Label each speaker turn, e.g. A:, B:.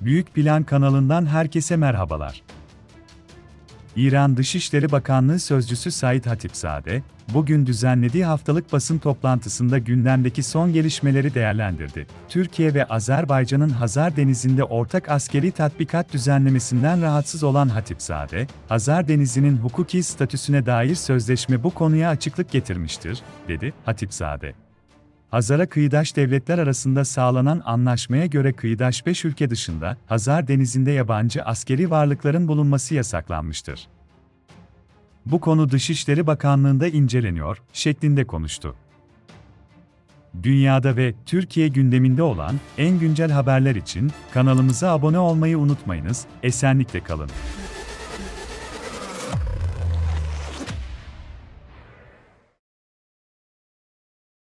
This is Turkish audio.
A: Büyük Plan kanalından herkese merhabalar. İran Dışişleri Bakanlığı Sözcüsü Said Hatipzade, bugün düzenlediği haftalık basın toplantısında gündemdeki son gelişmeleri değerlendirdi. Türkiye ve Azerbaycan'ın Hazar Denizi'nde ortak askeri tatbikat düzenlemesinden rahatsız olan Hatipzade, Hazar Denizi'nin hukuki statüsüne dair sözleşme bu konuya açıklık getirmiştir, dedi Hatipzade. Hazar'a kıyıdaş devletler arasında sağlanan anlaşmaya göre kıyıdaş 5 ülke dışında, Hazar Denizi'nde yabancı askeri varlıkların bulunması yasaklanmıştır. Bu konu Dışişleri Bakanlığı'nda inceleniyor, şeklinde konuştu. Dünyada ve Türkiye gündeminde olan en güncel haberler için kanalımıza abone olmayı unutmayınız, esenlikle kalın.